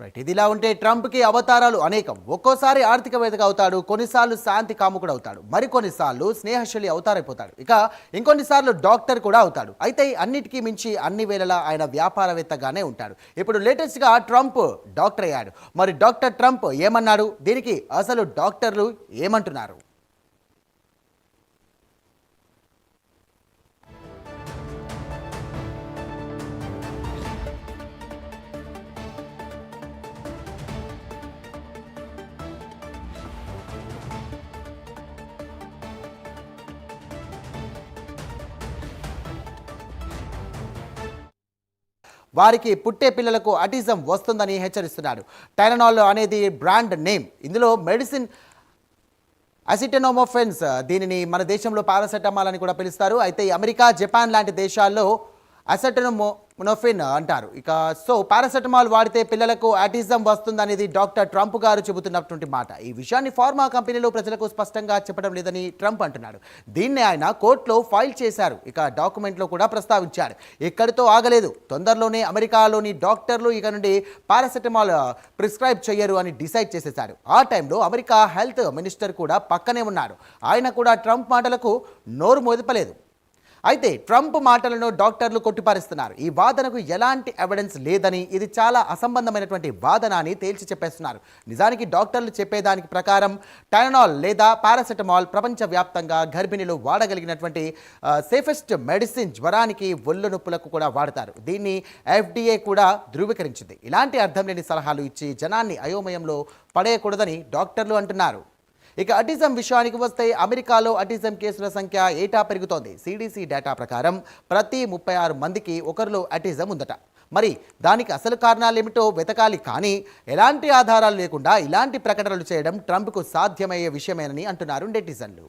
Right ఇదిలా ఉంటే ట్రంప్కి అవతారాలు అనేకం. ఒక్కోసారి ఆర్థికవేత్తగా అవుతాడు కొన్నిసార్లు శాంతి కాముకుడు అవుతాడు మరికొన్నిసార్లు స్నేహశలి అవతారైపోతాడు. ఇక ఇంకొన్నిసార్లు డాక్టర్ కూడా అవుతాడు. అయితే అన్నిటికీ మించి అన్ని వేళలా ఆయన వ్యాపారవేత్తగానే ఉంటాడు. ఇప్పుడు లేటెస్ట్గా ట్రంప్ డాక్టర్ అయ్యాడు. మరి డాక్టర్ ట్రంప్ ఏమన్నాడు? దీనికి అసలు డాక్టర్లు ఏమంటున్నారు? వారికి పుట్టే పిల్లలకు అటిజం వస్తుందని హెచ్చరిస్తున్నాడు టైలనాల్ అనేది బ్రాండ్ నేమ్. ఇందులో మెడిసిన్ అసిటెనోమోఫెన్స్ దీనిని మన దేశంలో పారాసెటమాల్ అని కూడా పిలుస్తారు. అయితే అమెరికా జపాన్ లాంటి దేశాల్లో అసెటనోమోనోఫిన్ అంటారు. ఇక సో పారాసెటమాల్ వాడితే పిల్లలకు ఆటిజం వస్తుందనేది డాక్టర్ ట్రంప్ గారు చెబుతున్నటువంటి మాట. ఈ విషయాన్ని ఫార్మా కంపెనీలు ప్రజలకు స్పష్టంగా చెప్పడం లేదని ట్రంప్ అంటున్నాడు. దీన్ని ఆయన కోర్టులో ఫైల్ చేశారు. ఇక డాక్యుమెంట్లో కూడా ప్రస్తావించారు. ఎక్కడితో ఆగలేదు. తొందరలోనే అమెరికాలోని డాక్టర్లు ఇక నుండి పారాసెటమాల్ ప్రిస్క్రైబ్ చేయరు అని డిసైడ్ చేసేశారు. ఆ టైంలో అమెరికా హెల్త్ మినిస్టర్ కూడా పక్కనే ఉన్నారు. ఆయన కూడా ట్రంప్ మాటలకు నోరు మోదపలేదు. అయితే ట్రంప్ మాటలను డాక్టర్లు కొట్టిపారిస్తున్నారు. ఈ వాదనకు ఎలాంటి ఎవిడెన్స్ లేదని ఇది చాలా అసంబంధమైనటువంటి వాదన అని తేల్చి చెప్పేస్తున్నారు. నిజానికి డాక్టర్లు చెప్పేదానికి ప్రకారం టైనాల్ లేదా పారాసెటమాల్ ప్రపంచవ్యాప్తంగా గర్భిణీలు వాడగలిగినటువంటి సేఫెస్ట్ మెడిసిన్ జ్వరానికి ఒళ్ళు నొప్పులకు కూడా వాడతారు. దీన్ని ఎఫ్డీఏ కూడా ధృవీకరించింది. ఇలాంటి అర్థం లేని సలహాలు ఇచ్చి జనాన్ని అయోమయంలో పడేయకూడదని డాక్టర్లు అంటున్నారు. ఇక అటిజం విషయానికి వస్తే అమెరికాలో అటిజం కేసుల సంఖ్య ఏటా పెరుగుతోంది? సిడిసి డేటా ప్రకారం ప్రతి ముప్పై ఆరు మందికి ఒకరిలో అటిజం ఉందట. మరి దానికి అసలు కారణాలు ఏమిటో వెతకాలి కానీ ఎలాంటి ఆధారాలు లేకుండా ఇలాంటి ప్రకటనలు చేయడం ట్రంప్కు సాధ్యమయ్యే విషయమేనని అంటున్నారు నెటిజన్లు.